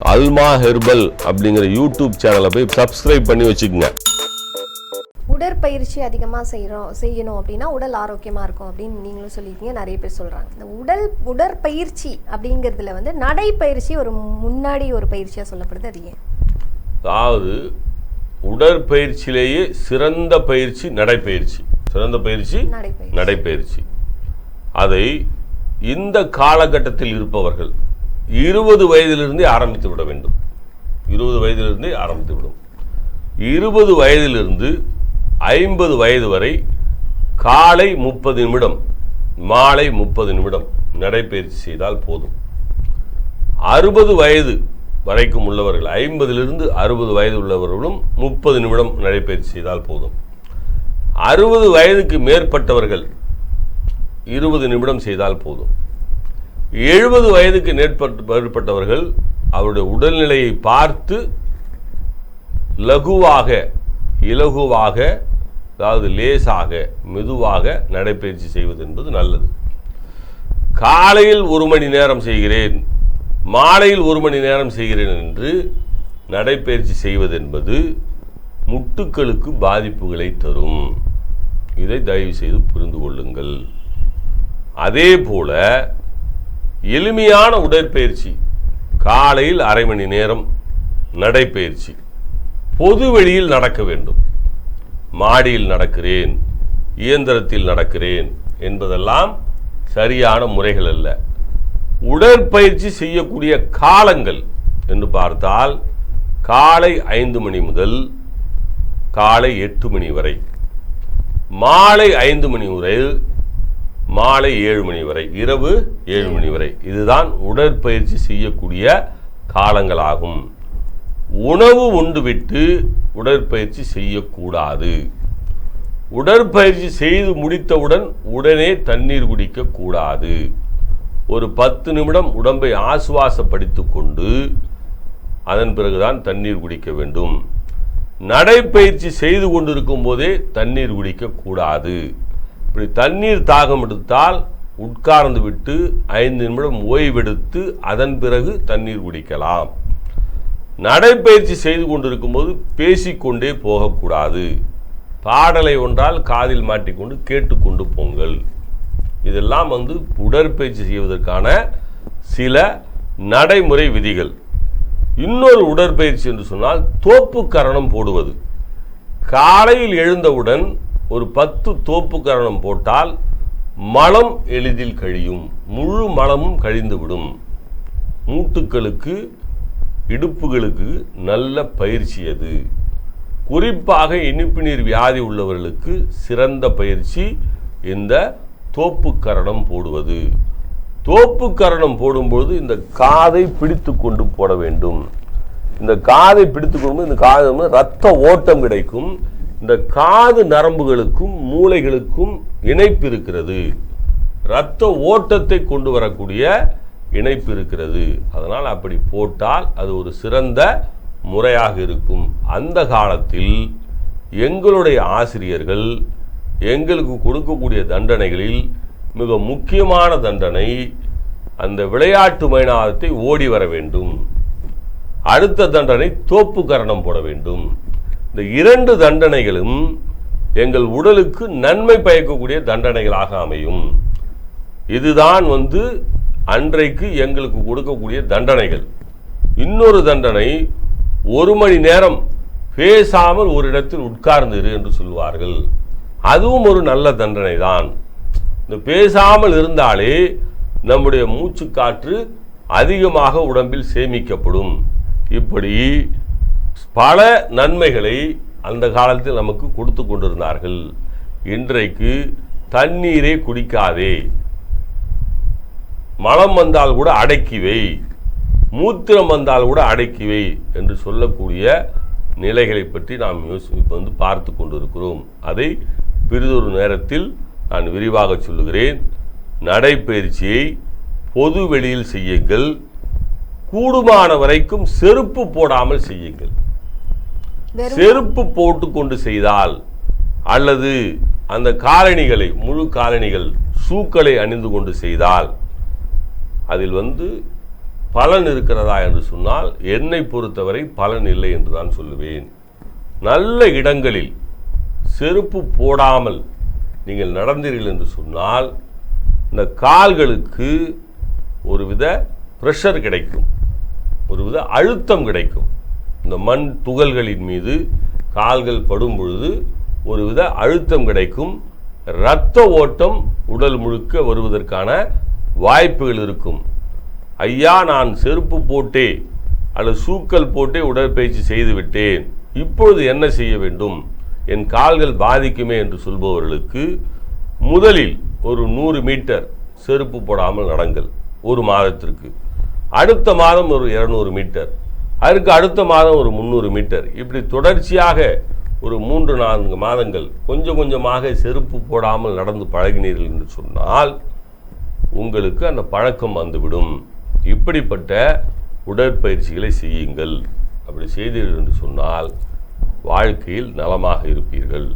அல்மா herbal அப்படிங்கிற YouTube சேனலை போய் சப்ஸ்கிரைப் பண்ணி வச்சுக்கோங்க. உடற்பயிற்சி அதிகமாக செய்கிறோம் செய்யணும் அப்படின்னா உடல் ஆரோக்கியமாக இருக்கும் அப்படின்னு நீங்களும் சொல்லியிருக்கீங்க நிறைய பேர் சொல்கிறாங்க இந்த உடல் உடற்பயிற்சி அப்படிங்கிறதுல வந்து நடைப்பயிற்சி ஒரு முன்னாடி ஒரு பயிற்சியாக சொல்லப்படுது அது ஏன்? அதாவது உடற்பயிற்சியிலேயே சிறந்த பயிற்சி நடைப்பயிற்சி. சிறந்த பயிற்சி நடைப்பயிற்சி. அதை இந்த காலகட்டத்தில் இருப்பவர்கள் இருபது வயதிலிருந்தே ஆரம்பித்து விட வேண்டும். இருபது வயதிலிருந்தே ஆரம்பித்து விடும். இருபது வயதிலிருந்து ஐம்பது வயது வரை காலை முப்பது நிமிடம் மாலை முப்பது நிமிடம் நடைப்பயிற்சி செய்தால் போதும். அறுபது வயது வரைக்கும் உள்ளவர்கள் ஐம்பதிலிருந்து அறுபது வயது உள்ளவர்களும் முப்பது நிமிடம் நடைப்பயிற்சி செய்தால் போதும். அறுபது வயதுக்கு மேற்பட்டவர்கள் இருபது நிமிடம் செய்தால் போதும். எழுபது வயதுக்கு மேற்பட்டவர்கள் அவருடைய உடல்நிலையை பார்த்து லகுவாக இலகுவாக அதாவது லேசாக மெதுவாக நடைப்பயிற்சி செய்வது என்பது நல்லது. காலையில் ஒரு மணி நேரம் செய்கிறேன் மாலையில் ஒரு மணி நேரம் செய்கிறேன் என்று நடைப்பயிற்சி செய்வது என்பது முட்டுக்களுக்கு பாதிப்புகளை தரும். இதை தயவு செய்து புரிந்து கொள்ளுங்கள். அதே போல எளிமையான உடற்பயிற்சி காலையில் அரை மணி நேரம் நடைப்பயிற்சி. பொது வெளியில் நடக்க வேண்டும். மாடியில் நடக்கிறேன் இயந்திரத்தில் நடக்கிறேன் என்பதெல்லாம் சரியான முறைகள் அல்ல. உடற்பயிற்சி செய்யக்கூடிய காலங்கள் என்று பார்த்தால் காலை ஐந்து மணி முதல் காலை எட்டு மணி வரை. மாலை ஐந்து மணி முதல் மாலை ஏழு மணி வரை இரவு ஏழு மணி வரை. இதுதான் உடற்பயிற்சி செய்யக்கூடிய காலங்களாகும். உணவு உண்டுவிட்டு உடற்பயிற்சி செய்யக்கூடாது. உடற்பயிற்சி செய்து முடித்தவுடன் உடனே தண்ணீர் குடிக்கக்கூடாது. ஒரு பத்து நிமிடம் உடம்பை ஆசுவாசப்படுத்திக் கொண்டு அதன் பிறகுதான் தண்ணீர் குடிக்க வேண்டும். நடைப்பயிற்சி செய்து கொண்டிருக்கும் போதே தண்ணீர் குடிக்கக்கூடாது. இப்படி தண்ணீர் தாகம் எடுத்தால் உட்கார்ந்து விட்டு ஐந்து நிமிடம் ஓய்வெடுத்து அதன் பிறகு தண்ணீர் குடிக்கலாம். நடைப்பயிற்சி செய்து கொண்டிருக்கும் போது பேசிக்கொண்டே போகக்கூடாது. பாடலை ஒன்றால் காதில் மாட்டிக்கொண்டு கேட்டுக்கொண்டு போங்கள். இதெல்லாம் வந்து உடற்பயிற்சி செய்வதற்கான சில நடைமுறை விதிகள். இன்னொரு உடற்பயிற்சி என்று சொன்னால் தோப்பு கரணம் போடுவது. காலையில் எழுந்தவுடன் ஒரு பத்து தோப்பு கரணம் போட்டால் மலம் எளிதில் கழியும். முழு மலமும் கழிந்துவிடும். மூட்டுக்களுக்கு இடுப்புகளுக்கு நல்ல பயிற்சி அது. குறிப்பாக இனிப்பு நீர் வியாதி உள்ளவர்களுக்கு சிறந்த பயிற்சி இந்த தோப்பு கரணம் போடுவது. தோப்பு கரணம் போடும்போது இந்த காதை பிடித்து கொண்டு போட வேண்டும். இந்த காதை பிடித்து கொண்டு இந்த காது ரத்த ஓட்டம் கிடைக்கும். இந்த காது நரம்புகளுக்கும் மூளைகளுக்கும் இணைப்பு இருக்கிறது. ரத்த ஓட்டத்தை கொண்டு வரக்கூடிய இணைப்பு இருக்கிறது. அதனால் அப்படி போட்டால் அது ஒரு சிறந்த முறையாக இருக்கும். அந்த காலத்தில் எங்களுடைய ஆசிரியர்கள் எங்களுக்கு கொடுக்கக்கூடிய தண்டனைகளில் மிக முக்கியமான தண்டனை அந்த விளையாட்டு மைதானத்தை ஓடி வர வேண்டும். அடுத்த தண்டனை தோப்பு கரணம் போட வேண்டும். இந்த இரண்டு தண்டனைகளும் எங்கள் உடலுக்கு நன்மை பயக்கக்கூடிய தண்டனைகளாக அமையும். இதுதான் வந்து அன்றைக்கு எங்களுக்கு கொடுக்கக்கூடிய தண்டனைகள். இன்னொரு தண்டனை ஒரு மணி நேரம் பேசாமல் ஒரு இடத்தில் உட்கார்ந்திரு என்று சொல்வார்கள் அதுவும் ஒரு நல்ல தண்டனை தான் இந்த பேசாமல் இருந்தாலே நம்முடைய மூச்சு காற்று அதிகமாக உடம்பில் சேமிக்கப்படும். இப்படி பல நன்மைகளை அந்த காலத்தில் நமக்கு கொடுத்து கொண்டிருந்தார்கள். இன்றைக்கு தண்ணீரை குடிக்காதே. மலம் வந்தால் கூட அடக்கிவை மூத்திரம் வந்தால் கூட அடக்கிவை என்று சொல்லக்கூடிய நிலைகளை பற்றி நாம் யோசி வந்து பார்த்து கொண்டிருக்கிறோம். அதை பிறிதொரு நேரத்தில் நான் விரிவாக சொல்லுகிறேன். நடைப்பயிற்சியை பொது வெளியில் செய்யுங்கள். கூடுமான வரைக்கும் செருப்பு போடாமல் செய்யுங்கள். செருப்பு போட்டுக்கொண்டு செய்தால் அல்லது அந்த காலணிகளை முழு காலணிகள் ஷூக்களை அணிந்து கொண்டு செய்தால் அதில் வந்து பலன் இருக்கிறதா என்று சொன்னால் என்னை பொறுத்தவரை பலன் இல்லை என்று தான் சொல்லுவேன். நல்ல இடங்களில் செருப்பு போடாமல் நீங்கள் நடந்தீர்கள் என்று சொன்னால் இந்த கால்களுக்கு ஒருவித ப்ரெஷர் கிடைக்கும். ஒருவித அழுத்தம் கிடைக்கும். இந்த மண் துகள்களின் மீது கால்கள் படும் பொழுது ஒருவித அழுத்தம் கிடைக்கும். இரத்த ஓட்டம் உடல் முழுக்க வருவதற்கான வாய்ப்புகள் இருக்கும். ஐயா நான் செருப்பு போட்டே அல்லது சூக்கல் போட்டே உடற்பயிற்சி செய்துவிட்டேன் இப்பொழுது என்ன செய்ய வேண்டும்? என் கால்கள் பாதிக்குமே என்று சொல்பவர்களுக்கு முதலில் ஒரு நூறு மீட்டர் செருப்பு போடாமல் நடங்கள். ஒரு மாதத்திற்கு. அடுத்த மாதம் ஒரு இரநூறு மீட்டர். அதற்கு அடுத்த மாதம் ஒரு முந்நூறு மீட்டர். இப்படி தொடர்ச்சியாக ஒரு மூன்று நான்கு மாதங்கள் கொஞ்சம் கொஞ்சமாக செருப்பு போடாமல் நடந்து பழகினீர்கள் என்று சொன்னால் உங்களுக்கு அந்த பழக்கம் வந்துவிடும். இப்படிப்பட்ட உடற்பயிற்சிகளை செய்யுங்கள் அப்படி செய்தீர்கள் என்று சொன்னால் வாழ்க்கையில் நலமாக இருப்பீர்கள்.